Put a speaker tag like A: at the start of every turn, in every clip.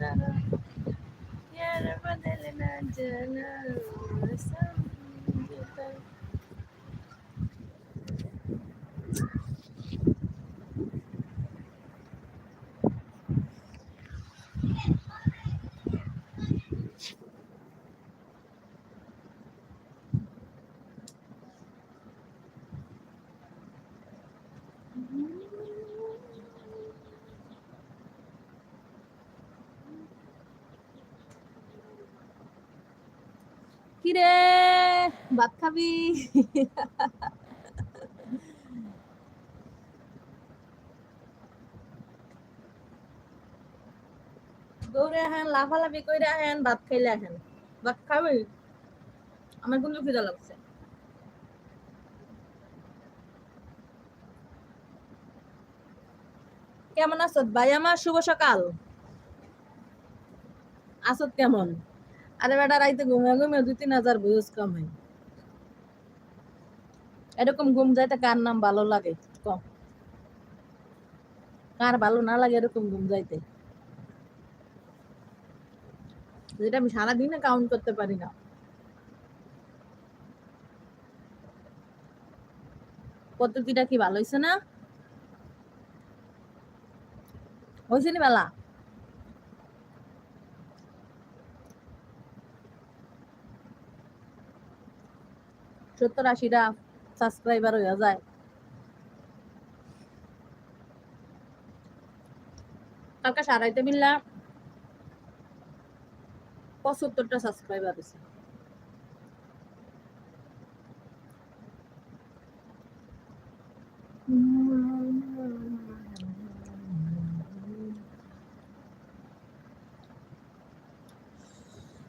A: Yara Madeleine Angela. ভাত খাবি দৌড়ে আহেন লাফালাফি আহেন ভাত খাইলে আহেন ভাত আমার খিদা লাগছে। কেমন আছো ভাই? আমার শুভ সকাল। আসত কেমন? আরে বেটা, রাইতে ঘুমিয়ে ঘুমিয়ে দুই তিন হাজার ভিউজ কম হয়। এরকম ঘুম যাইতে কার নাম ভালো লাগে? কার ভালো না লাগে এরকম ঘুম যাইতে? যেটা আমি সারাদিনে কাউন্ট করতে পারি না। পদ্ধতিটা কি ভালো হয়েছে না? হয়েছে নি বেলা? সত্তর আশিটা সাবস্ক্রাইবার হয়ে যায়। কালকে সারাইতে মিললা পঁচাত্তরটা সাবস্ক্রাইবার হয়েছে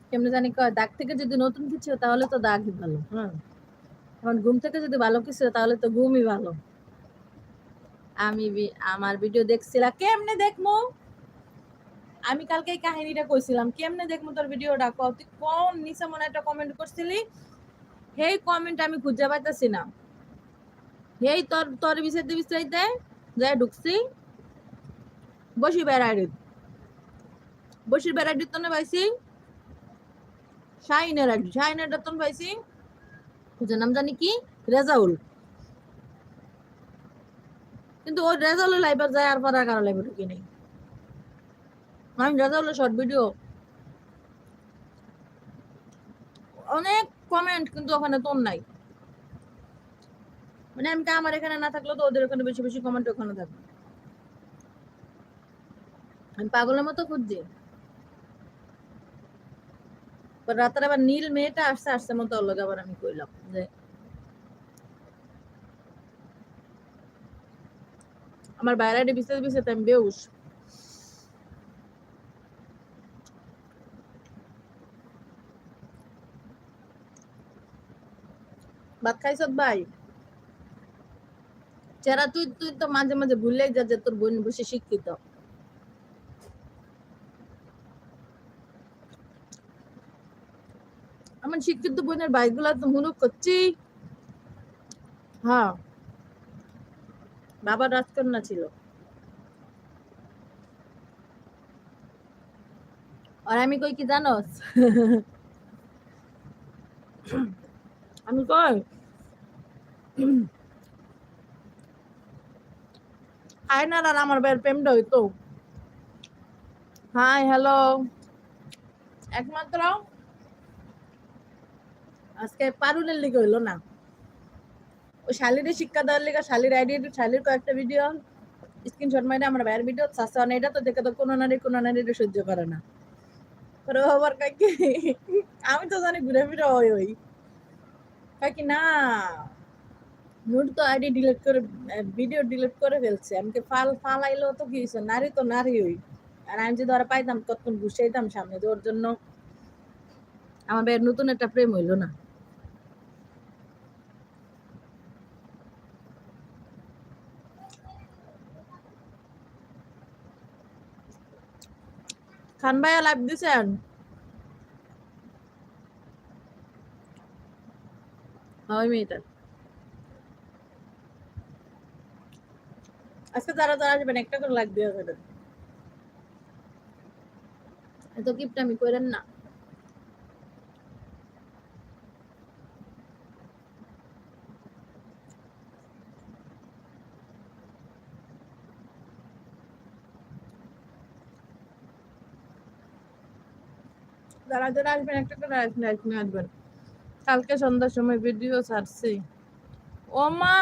A: কেমনে জানি কয়, দাগ থেকে যদি নতুন কিছু তাহলে তো দাগই ভালো হ্যাঁ। এখন ঘুম থেকে যদি ভালো কিছু তাহলে তো ঘুমই ভালো। আমি আমার ভিডিও দেখছিলাম কেমনে দেখমু? আমি কালকে এই কাহিনীটা কইছিলাম, কেমনে দেখমু তোর ভিডিওটা ক তুই কোন নিচে মনে একটা কমেন্ট করছিলি? হেই কমেন্ট আমি খুঁজে পাইতেছি না হেই তোর তোর বিচারতে বিচারতে যাই ঢুকছি। বসি বেড়াইডি বসি বেড়াইডি তো না পাইছি। শাহিনের শাহিনের তো পাইছি। খুঁজে নাম জানি কি? রেজাউল। কিন্তু ওই রেজাউলের লাইভে যায় আর কারও ঢুকি নেই। আমি শর্ট ভিডিও অনেক কমেন্ট কিন্তু ওখানে তোর নাই। মানে আমি আমার এখানে না থাকলেও তো ওদের ওখানে বেশি বেশি কমেন্ট ওখানে থাকবে আমি পাগলের মতো খুঁজছি। পর রাতের আবার নীল মেয়েটা আসছে আসছে মতো অল্লগ আবার আমি কইলাম যে আমার বাইরে বিশেষ বিশেষ আমি বেউস ভাত খাইছ ভাই? চেরা, তুই তুই তো মাঝে মাঝে ভুলেই যা যে তোর বোন বসে শিক্ষিত। আমার শিক্ষিত বোনের বাইকগুলা তো হুনুক করছি হ্যাঁ। বাবা রাজকন্যা ছিল। আর আমি কই কি জানোস আমি কই? আয়নার আর আমার ভাইয়ের প্রেমটা হইতো। Hi, hello. একমাত্র আজকে পারুলের লিগে হইল না। ওই শালিরে শিক্ষা দেওয়ার লিগে, শালির আইডি, শালির কয়েকটা ভিডিও স্ক্রিনশট মাইরে আমার ভাইয়ের ভিডিও চাচ্ছে না এটা তো দেখে তো কোনো নারী কোনো নারী সহ্য করে না। পরে ও আবার কয় কি? আমি তো জানি ঘুরে ফিরে ওই ওই। কয় কি, না নোট তো আইডি ডিলিট করে ভিডিও ডিলিট করে ফেলছে। আমাকে ফাল ফাল আইলো তো কি হয়েছে নারী তো নারী ওই। আর আমি যদি ওরা পাইতাম তখন ঘুষাইতাম সামনে, তো ওর জন্য আমার ভাইয়ের নতুন একটা প্রেম হইল না। খান ভাইয়া লাইভ দিছেন? ওই মেয়েটা। আজকে যারা যারা আসবেন, একটা করে লাইক দিয়ে যাবেন এত গিফট আমি করেন না। যারা যারা আসবেন, একটা করে আসবেন আসবেন আসবেন। কালকে সন্ধ্যার সময় ভিডিও ছাড়ছি। ও মা,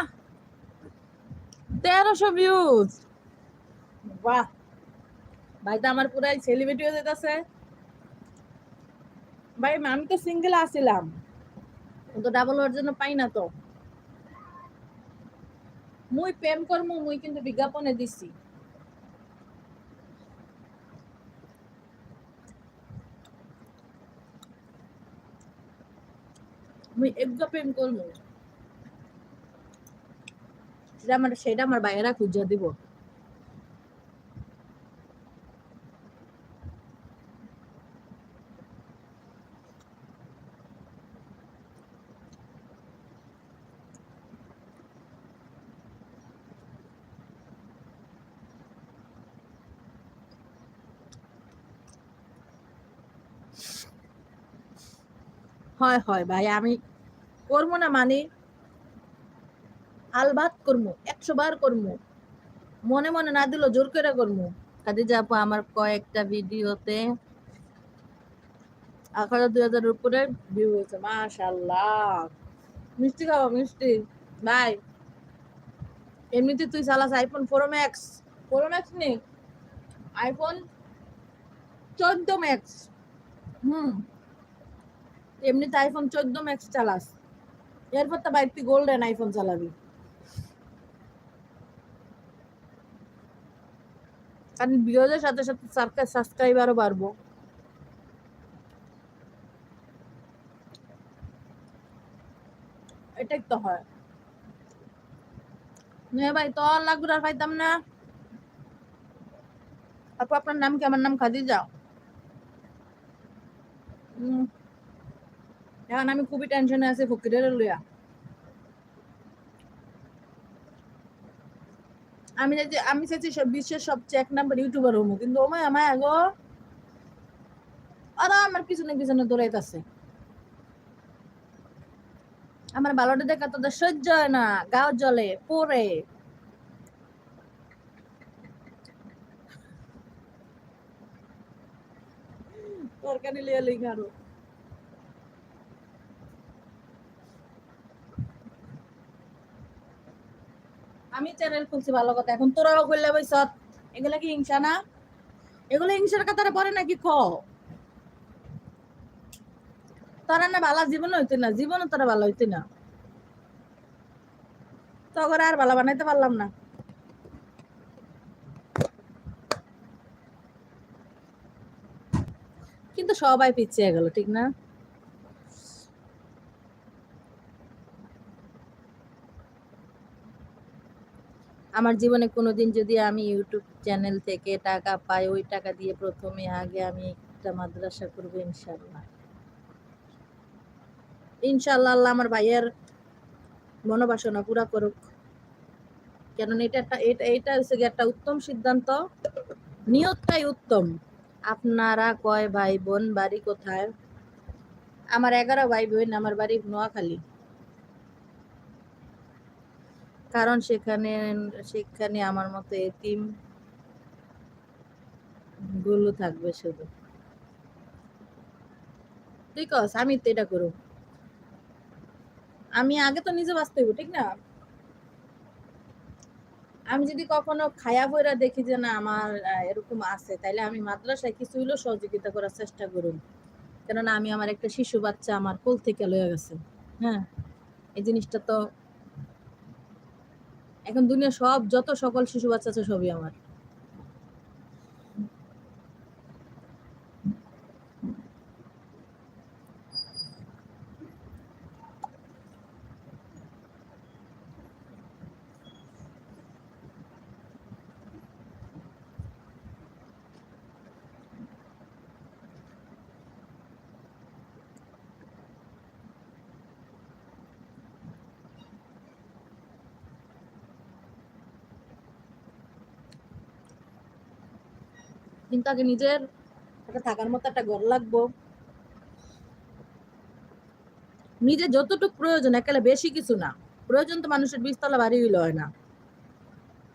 A: তেরোশো ভিউজ বাহ! ভাই তো আমার পুরাই সেলিব্রিটি হয়ে যেতেছে। ভাই আমি তো সিঙ্গেল আসছিলাম কিন্তু ডাবল হওয়ার জন্য পাই না তো। মুই প্রেম করমু, মুই কিন্তু বিজ্ঞাপনে দিছি। মুই একগা প্রেম করমু সেটা আমার সেটা আমার বাইরা খুঁজা দিব। হয় হয় ভাই, আমি করব না মানে? আলবাত করব একশো বার করব মনে মনে না দিল জোর করে করব খাদিজা আপু আমার কয়েকটা ভিডিওতে এক হাজার দুই হাজারের উপরে ভিউ হয়েছে মাশাল্লাহ মিষ্টি খাব, মিষ্টি। ভাই, এমনিতে তুই চালাস iPhone four max four max নেই আইফোন চোদ্দ ম্যাক্স হুম। এমনিতে আইফোন চোদ্দ ম্যাক্স চালাস। এরপর তো বাইক তুই গোল্ডেন আইফোন চালাবি। কারণ ভিডিওদের সাথে সাথে সাবস্ক্রাইবারও বাড়বো। এটাই তো হয়। নে ভাই, তো লাগবে আর পাইতাম না। আপু আপনার নাম কি? আমার নাম খাদিজা। হুম এখন আমি খুবই টেনশনে আছি, ফকিরের লইয়া। আমি চাইছি আমি চাইছি বিশ্বের সবচেয়ে এক নাম্বার ইউটিউবার হব কিন্তু ওমায় আমায় আগো আর আমার পিছনে পিছনে দৌড়াইতেছে। আমার ভালোটা দেখা তোদের সহ্য হয় না গাও জলে পরে তরকারি লিয়ে লিখে আমি চ্যানেল খুলছি ভালো কথা। এখন তোরাও খুললে বইস এগুলা কি হিংসা না? এগুলো হিংসার কাতারে পড়ে নাকি ক? তারা না ভালো জীবন হইতে না, জীবনও তারা ভালো হইতে না। তখন আর ভালো বানাইতে পারলাম না। কিন্তু সবাই পিছিয়ে গেল, ঠিক না? আমার জীবনে কোনোদিন যদি আমি ইউটিউব চ্যানেল থেকে টাকা পাই, ওই টাকা দিয়ে প্রথমে আগে আমি একটা মাদ্রাসা করব ইনশাল্লাহ ইনশাল্লাহ আল্লাহ আমার ভাইয়ের মনোবাসনা পুরা করুক। কেননা এটা একটা, এটা এটা হচ্ছে একটা উত্তম সিদ্ধান্ত। নিয়তটাই উত্তম। আপনারা কয় ভাই বোন, বাড়ি কোথায়? আমার এগারো ভাই বোন, আমার বাড়ি নোয়াখালী। কারণ সেখানে সেখানে আমার মতো এতিমগুলো থাকবে শুধু। তুই কস আমি তো এটা করব। আমি আগে তো নিজে বাঁচতে হইব, ঠিক না? আমি যদি কখনো খায়া বইরা দেখি যে না আমার এরকম আছে, তাইলে আমি মাদ্রাসায় কিছু হইলেও সহযোগিতা করার চেষ্টা করুন কেননা আমি আমার একটা শিশু বাচ্চা আমার কোল থেকে লয়ে গেছে। হ্যাঁ? এই জিনিসটা তো এখন দুনিয়া সব যত সকল শিশু বাচ্চা আছে সবই আমার। কিন্তু আগে নিজের একটা থাকার মতো একটা ঘর লাগবো। নিজে যতটুকু প্রয়োজন একেবারে বেশি কিছু না। প্রয়োজন তো মানুষের বিস্তলা বাড়ি হইলে হয় না।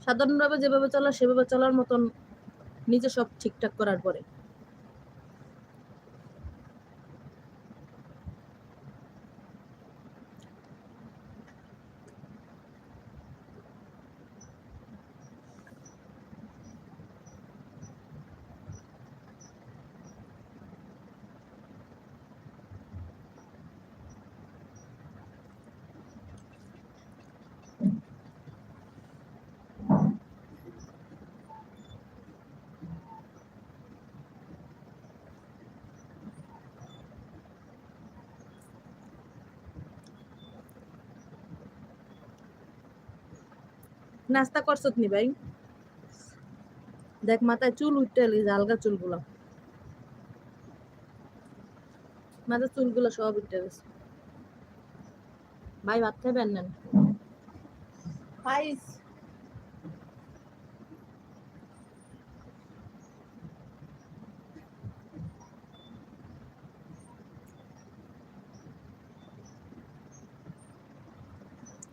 A: সাধারণভাবে যেভাবে চলা সেভাবে চলার মতন নিজে সব ঠিকঠাক করার পরে। নাস্তা করছত নি ভাই? দেখ, মাথায় চুল উঠতে এলি আলগা চুলগুলো। মাথার চুলগুলো সব উঠতে গেছে। ভাই, ভাত খাবেন নেন খাইস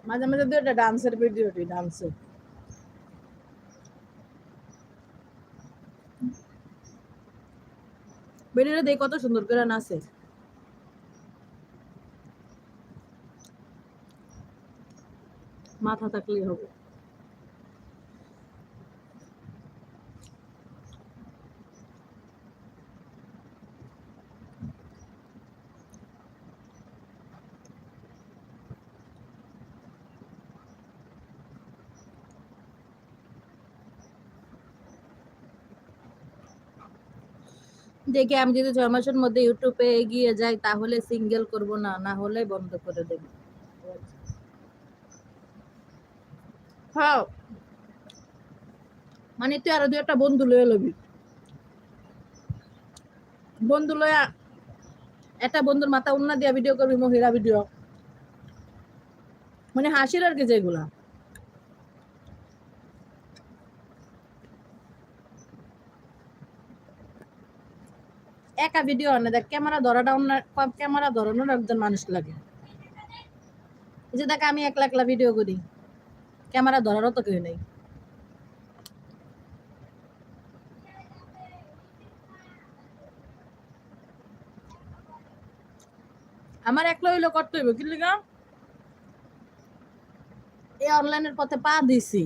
A: মাঝে মাঝে দু একটা ডান্সের ভিডিও দিই ডান্সের ভিডিওটা দেখ কত সুন্দর করে নাচে। মাথা থাকলেই হবে। দেখি আমি যদি ছয় মাসের মধ্যে ইউটিউবে এগিয়ে যাই, তাহলে সিঙ্গেল করব না না হলে বন্ধ করে দেব। মানে তুই আরও দুই একটা বন্ধু লয়ে লবি। বন্ধু লয়া একটা বন্ধুর মাথা উন্না দিয়া ভিডিও করবি, মহিলা ভিডিও মানে হাসির আর কি যেগুলা। একা ভিডিও আনে, দেখ ক্যামেরা ধরাটা অন্য ক্যামেরা ধরানোর একজন মানুষ লাগে। যে দেখ, আমি একলা একলা ভিডিও করি। ক্যামেরা ধরারও তো কেউ নেই। আমার একলা হইল করতে হইব, কি লিগা? এই অনলাইনের পথে পা দিছি।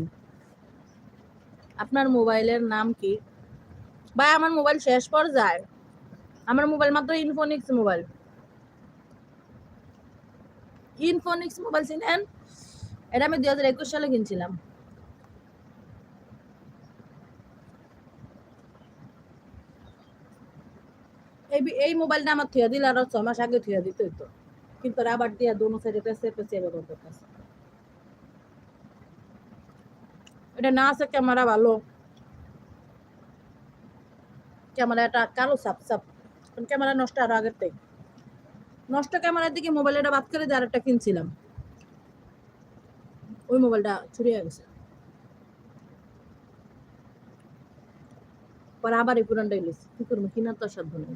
A: আপনার মোবাইলের নাম কি? বা আমার মোবাইল শেষ পর্যায়ে। আমার মোবাইল মাত্র ইনফোনিক্স মোবাইল। ইনফোনিক্স মোবাইল চিনেন? এটা আমি দুই হাজার একুশ সালে কিনছিলাম। এই এই মোবাইলটা আমার থুয়া দিল আরও ছ মাস আগে থুয়া দিতে হইতো। কিন্তু ওরা আবার দিয়া দোনো সাইডে পেছে পেছে ব্যবহার করতেছে এটা না আছে, ক্যামেরা ভালো। ক্যামেরাটা কালো সাপ সাপ। ক্যামেরা নষ্ট আরও আগের থেকে। নষ্ট ক্যামেরার দিকে মোবাইলটা বাদ করে দিয়ে আরেকটা কিনছিলাম। ওই মোবাইলটা ছুড়িয়ে গেছে। পরে আবার এই পুরানটা ইলিশ কি করব? কিনার তো সাধ্য নেই।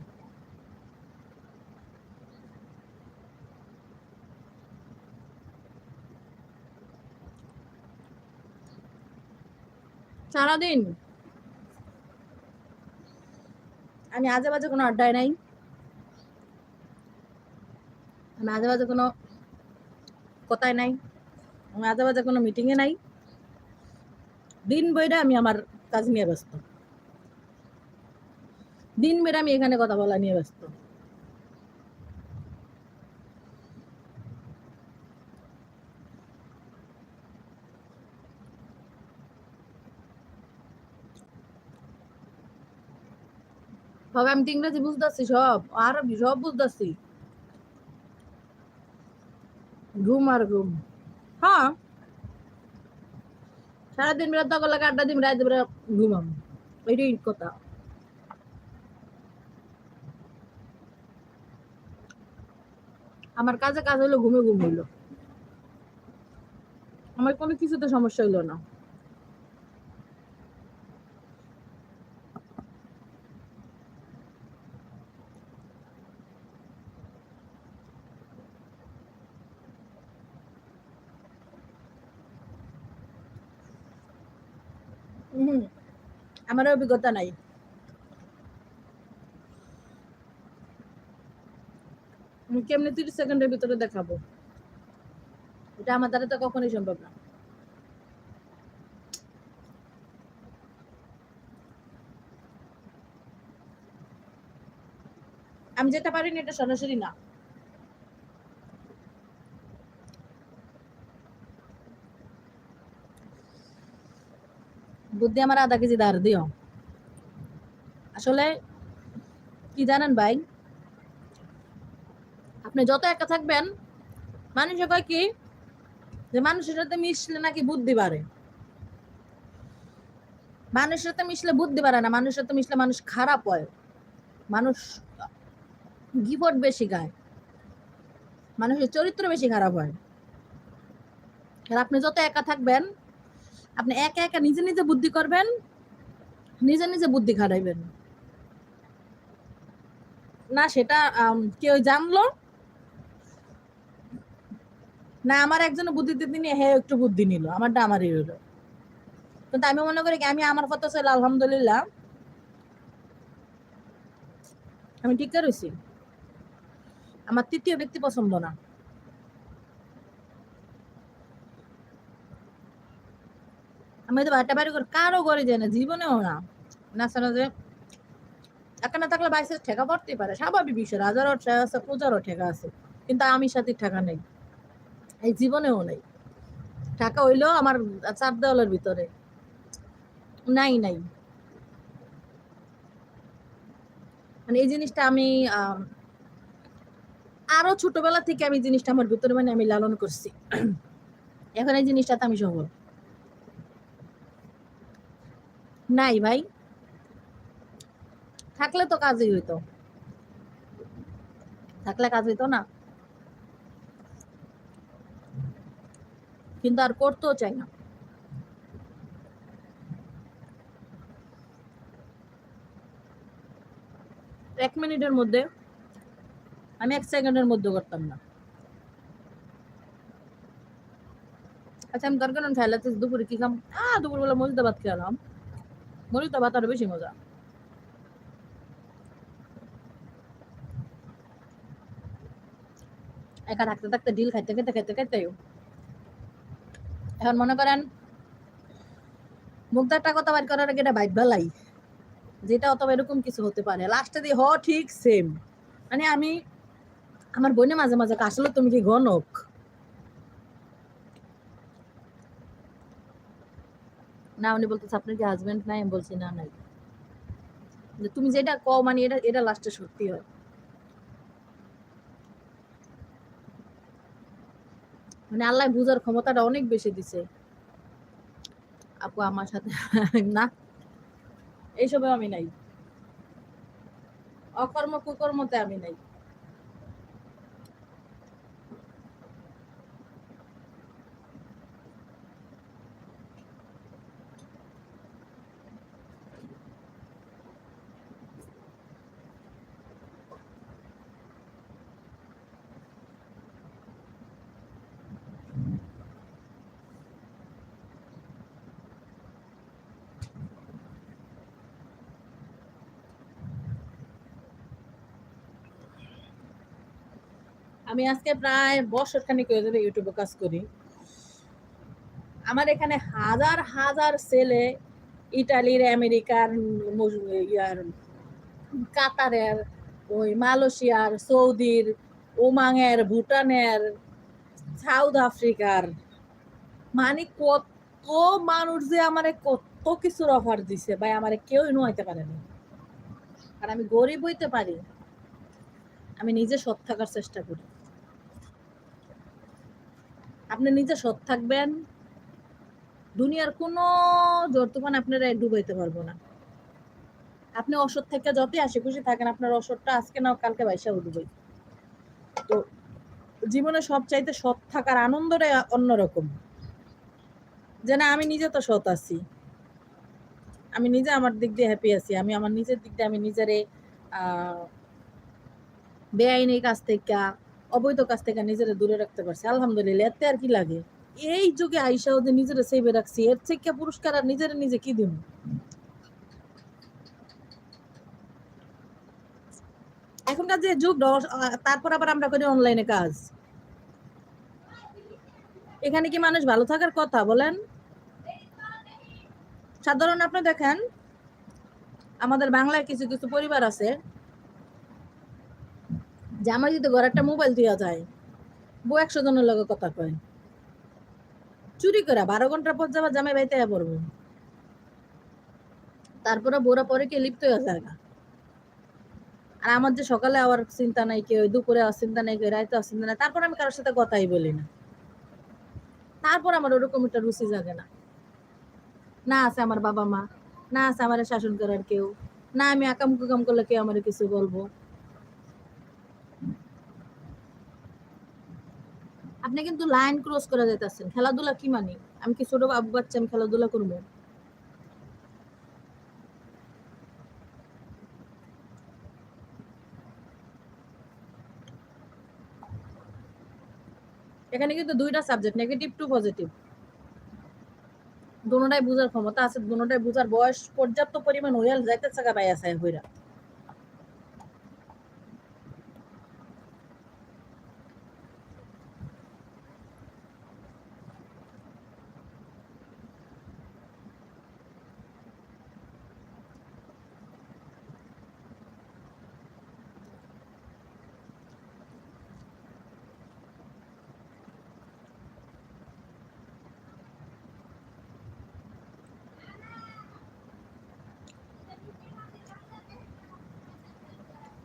A: সারাদিন আমি আজে বাজে কোনো আড্ডায় নাই। আমি আজে বাজে কোনো কথায় নাই। আমি আজে বাজে কোনো মিটিংয়ে নাই। দিন বইটা আমি আমার কাজ নিয়ে ব্যস্ত। দিন বেড়া আমি এখানে কথা বলা নিয়ে ব্যস্ত। সব আমি তো ইংরেজি বুঝতেছি, সব। আরবি সব বুঝতেছি। ঘুম আর ঘুম। হ্যাঁ। সারাদিন বেলা তখন লাগে আড্ডা দিন রাত বেলা ঘুমাম। এটাই কথা। আমার কাজে কাজ হলো ঘুমে ঘুম হইল। আমার কোনো কিছুতে সমস্যা হইল না। আমার অভিজ্ঞতা নাই। কেমনি তিরিশ সেকেন্ডের ভিতরে দেখাবো? এটা আমার দ্বারা তো কখনোই সম্ভব না। আমি যেটা পারিনি, এটা সরাসরি না। বুদ্ধি আমার আধা কেজি ধার দিও। আসলে কি জানেন ভাই? আপনি যত একা থাকবেন, মানুষে কয় কি? যে মানুষের সাথে মিশলে নাকি বুদ্ধি বাড়ে। মানুষের সাথে মিশলে বুদ্ধি বাড়ে না, মানুষের সাথে মিশলে মানুষ খারাপ হয়। মানুষ গিবট বেশি গায় মানুষের চরিত্র বেশি খারাপ হয়। আর আপনি যত একা থাকবেন আপনি একা একা নিজে নিজে বুদ্ধি করবেন, নিজে নিজে বুদ্ধি খাটাইবেন। না, সেটা কেউ জানলো? না, আমার একজনের বুদ্ধি দিতে নিয়ে হ্যাঁ একটু বুদ্ধি নিল, আমারটা আমারই হলো কিন্তু আমি মনে করি কি, আমি আমার কথা ছিল আলহামদুলিল্লাহ। আমি ঠিক রয়েছি আমার তৃতীয় ব্যক্তি পছন্দ না। আমি তো বাড়িটা বাড়ি করে কারও করে যায় না জীবনেও না। না শোনা যে একা না থাকলে বাইসে ঠেকা পড়তেই পারে। স্বাভাবিক বিষয় হাজারও ঠেকা আছে পূজারও ঠেকা আছে কিন্তু আমি সাথে ঠেকা নেই। এই জীবনেও নেই। ঠেকা হইলেও আমার চার দেওয়ালের ভিতরে। নাই নাই। মানে এই জিনিসটা আমি আম, আরও ছোটবেলা থেকে আমি জিনিসটা আমার ভিতরে মানে আমি লালন করছি। এখন এই জিনিসটাতে আমি সফল। নাই ভাই। থাকলে তো কাজই হইতো। থাকলে কাজ হইতো না। কিন্তু আর করতেও চাই না। এক মিনিটের মধ্যে আমি এক সেকেন্ডের মধ্যে করতাম না। আচ্ছা আমি দরকার খাইলাতে দুপুরে কি খাম? আহ, দুপুরবেলা মরিদা ভাত খেলাম মরিদা ভাত আরও বেশি মজা একা থাকতে থাকতে ডিল খাইতে খেতে খেতে খেতে এখন মনে করেন মুখটা একটা কথা বাইর করার আগে এটা বাইট ভালাই যেটা অত এরকম কিছু হতে পারে। লাস্টে দিয়ে হ, ঠিক সেম মানে আমি, আমার বোনে মাঝে মাঝে আসলে তুমি কি গণক না, উনি বলতেছে, আপনার কি হাজবেন্ড নাই? আমি বলছি, না, নাই। তুমি যেটা কও মানে এটা এটা লাস্টে সত্যি হয়। মানে আল্লাহ বুঝার ক্ষমতাটা অনেক বেশি দিছে। আপু, আমার সাথে না, এইসবে আমি নাই। অকর্ম কুকর্মতে আমি নাই। আমি আজকে প্রায় বছর খানিক হয়ে যাবে ইউটিউবে কাজ করি। আমার এখানে হাজার হাজার ছেলে ইটালির, আমেরিকার ইয়ার, কাতারের, ওই মালয়েশিয়ার, সৌদির ওমাংয়ের ভুটানের, সাউথ আফ্রিকার। মানে কত মানুষ যে আমারে কত কিছুর অফার দিছে। ভাই, আমারে কেউ পারে না। আর আমি গরিব হইতে পারি। আমি নিজে সৎ থাকার চেষ্টা করি। আপনি নিজে সৎ থাকবেন। দুনিয়ার কোনো জর্তুমান আপনারা ডুবাইতে পারব না। আপনি অসৎ থেকে যতই হাসি খুশি থাকেন, আপনার অসৎটা আজকে নাও কালকে বাইসা উঠবে তো জীবনে সব চাইতে সৎ থাকার আনন্দটাই অন্যরকম। যে না, আমি নিজে তো সৎ আছি। আমি নিজে আমার দিক দিয়ে হ্যাপি আছি। আমি আমার নিজের দিক দিয়ে আমি নিজেরে বেআইনি কাজ থেকে অবৈধ কাজ থেকে নিজেরা দূরে রাখতে পারছে। আলহামদুলিল্লাহ, এতে আর কি লাগে? এই যুগে আইসাও যে নিজেরা সেভে রাখছি, এর থেকে পুরস্কার আর নিজের নিজে কি দিন এখনকার যে যুগ তারপর আবার আমরা করি অনলাইনে কাজ। এখানে কি মানুষ ভালো থাকার কথা বলেন? সাধারণ আপনি দেখেন, আমাদের বাংলায় কিছু কিছু পরিবার আছে যে আমার যদি ঘরে একটা মোবাইল দেওয়া যায়, বউ একশো জনের লগে কথা কয়। চুরি করা বারো ঘণ্টার পর যাবার জামাই বাইতে পড়ব। তারপরে বোরা পরে কে লিপ্ত হয়ে যায়। আর আমার যে সকালে আবার চিন্তা নাই, কেউ দুপুরে আর চিন্তা নাই, কেউ রাইতে আর চিন্তা নাই, তারপর আমি কারোর সাথে কথাই বলি না। তারপর আমার ওরকম একটা রুচি জাগে না। না আছে আমার বাবা মা, না আছে আমার শাসন করার কেউ, না আমি আকাম কুকাম করলে কেউ আমার কিছু বলব। আপনি কিন্তু লাইন ক্রস করে যেতেছেন। খেলাধুলা কি মানে? আমি কি ছোট বাবু বাচ্চা, আমি খেলাধুলা করব? এখানে কিন্তু দুইটা সাবজেক্ট নেগেটিভ টু পজিটিভ দুটাই বুঝার ক্ষমতা আছে, দুটাই বুঝার বয়স পর্যাপ্ত পরিমাণ হইয়া যাইতেছে গা বাইয়া সাই হইরা।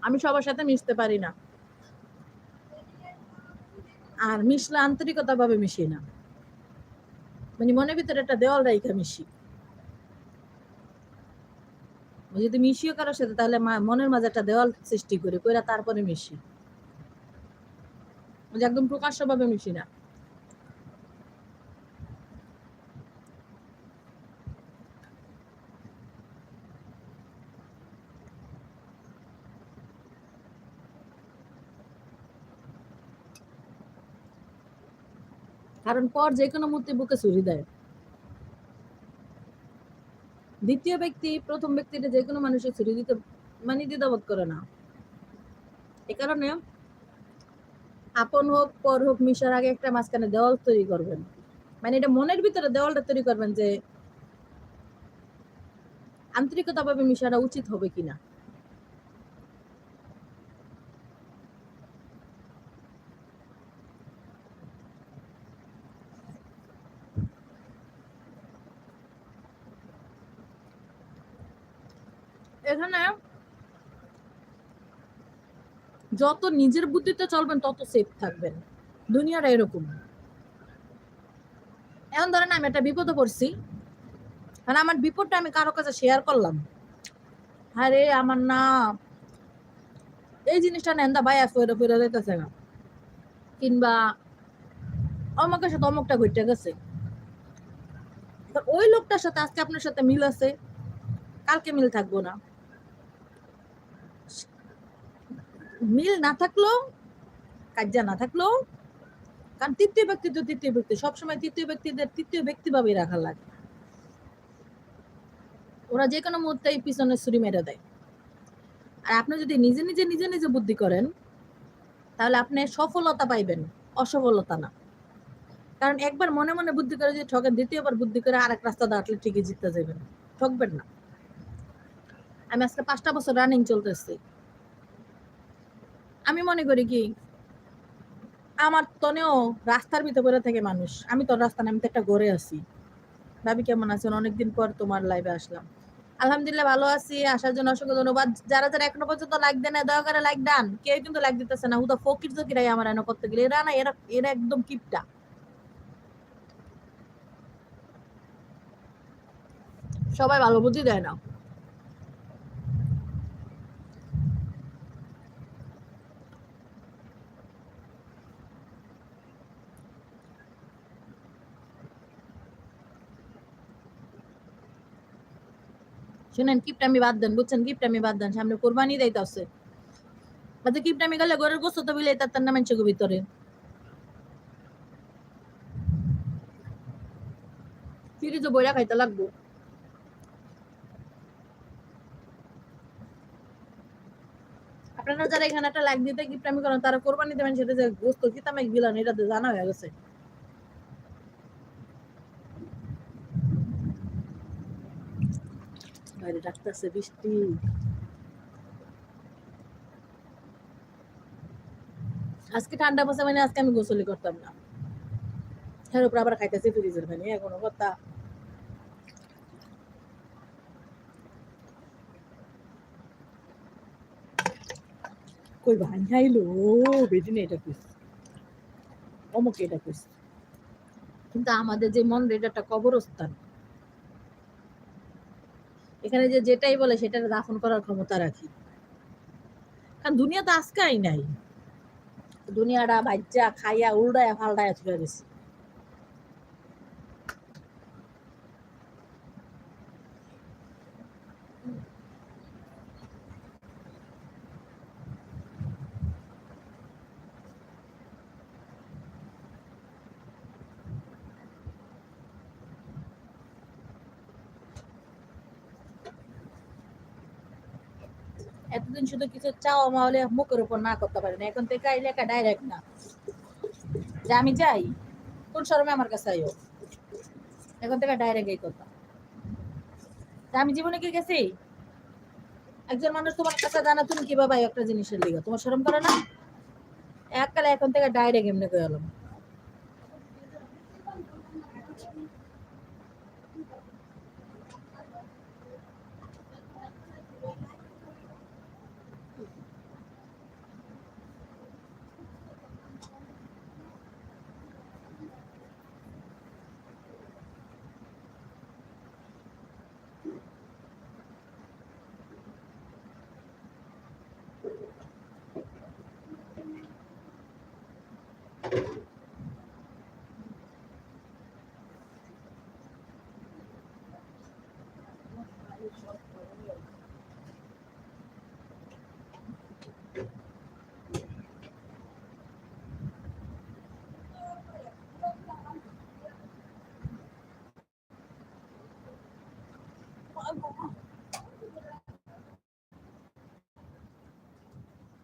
A: আমি সবার সাথে মিশতে পারি না। আর মিশলে আন্তরিকতা ভাবে মিশি না। মানে মনের ভিতরে একটা দেওয়াল রাইখা মিশি। যদি মিশিও কারোর সাথে, তাহলে মনের মাঝে একটা দেওয়াল সৃষ্টি করে, কইরা তারপরে মিশি। একদম প্রকাশ্য ভাবে মিশি না। কারণ পর যে কোনো মূর্তি বুকে ছুরি দেয়। দ্বিতীয় ব্যক্তি, প্রথম ব্যক্তিটা যে কোনো মানুষের ছুরি দিতে মানে দ্বিধাবোধ করে না। এ কারণে আপন হোক, পর হোক, মিশার আগে একটা মাঝখানে দেওয়াল তৈরি করবেন। মানে এটা মনের ভিতরে দেওয়ালটা তৈরি করবেন যে আন্তরিকতা ভাবে মিশাটা উচিত হবে কিনা এখানে যত নিজের বুদ্ধিতে চলবেন, তত সেফ থাকবেন। দুনিয়াটা এরকম। এখন ধরেন আমি একটা বিপদে পড়ছি কারণ আমার বিপদটা আমি কারও কাছে শেয়ার করলাম। আরে, আমার না, এই জিনিসটা নেন্দা ভাইয়া ফেরে ফেরে যেতেছে না। কিংবা অমকের সাথে অমকটা ঘটে গেছে। ওই লোকটার সাথে আজকে আপনার সাথে মিল আছে? কালকে মিল থাকব না। মিল না থাকলেও, কাজ্যা না থাকলেও, কারণ তৃতীয় ব্যক্তি তো তৃতীয় ব্যক্তি, সবসময় তৃতীয় ব্যক্তিদের তৃতীয় ব্যক্তি ভাবে রাখা লাগে। ওরা যে কোনো মুহূর্তে পিছনে ছুরি মেরে দেয়। আর আপনি যদি নিজে নিজে নিজে নিজে বুদ্ধি করেন, তাহলে আপনি সফলতা পাইবেন, অসফলতা না। কারণ একবার মনে মনে বুদ্ধি করে যে ঠকেন দ্বিতীয়বার বুদ্ধি করে আরেক রাস্তা দাঁড়ালে ঠিকই জিততে যাবেন। ঠকবেন না। আমি আজকে পাঁচটা বছর রানিং চলতেছি। আমি মনে করি কি, আমার তনেও রাস্তার ভিতরে থেকে মানুষ। আমি তোর রাস্তা না, আমি তো একটা ঘরে আছি। ভাবি কেমন আছেন? অনেকদিন পর তোমার লাইভে আসলাম। আলহামদুলিল্লাহ ভালো আছি, আসার জন্য অসংখ্য ধন্যবাদ। যারা যারা এখনও পর্যন্ত লাইক দেন দয়া করে লাইক দেন। কেউ কিন্তু লাইক দিতেছে না। হুদা ফকির জকিরাই আমার এনে করতে গেলে। এরা না, এরা এরা একদম কিপটা। সবাই ভালো বুদ্ধি দেয় না। শুনেন কিপটামি বাদ দেন, বুঝছেন? কিপটামি বাদ দেন, সামনে কোরবানি দিতে আছে। আচ্ছা কিপটামি গেলে ঘরের গোস্ত তো বিলে, তার না মানুষের ভিতরে। ফিরিজে বইরা খাইতে লাগবো? আপনারা যারা এখানে একটা লাইক দিতে কিপটামি করেন তারা কোরবানি দেবেন, সেটা যে গোস্ত কিতামে গিলান এটা জানা হয়ে গেছে। বাইরে ডাকতেছে, বৃষ্টি। আজকে ঠান্ডা বসে মানে আজকে আমি গোসলি করতাম না। এর উপর আবার খাইতেছি ফ্রিজের পানি এখনও কথা। কই ভাই খাইলো বেটি নেই এটা কইস অমুক এটা কইস কিন্তু আমাদের যে মন একটা কবরস্থান। এখানে যে যেটাই বলে সেটা দাফন করার ক্ষমতা রাখি। কারণ দুনিয়া তো আজকাই নাই। দুনিয়াটা বাচ্চা খাইয়া, উল্ডায়া ফাল্টায়া ছুড়ে দিছি এতদিন শুধু কিছু চাওয়া মাওলে মুখের উপর না করতে পারে না। এখন থেকে একটা ডাইরেক্ট না। যে আমি যাই, কোন শরমে আমার কাছে আইও? এখন থেকে ডাইরেক্ট এই কথা। আমি জীবনে কি গেছি? একজন মানুষ তোমার কাছে জানা, তুমি কীভাবে একটা জিনিসের লিগা? তোমার শরম করে না? এককালে এখন থেকে ডাইরেক্ট এমনি করে ako.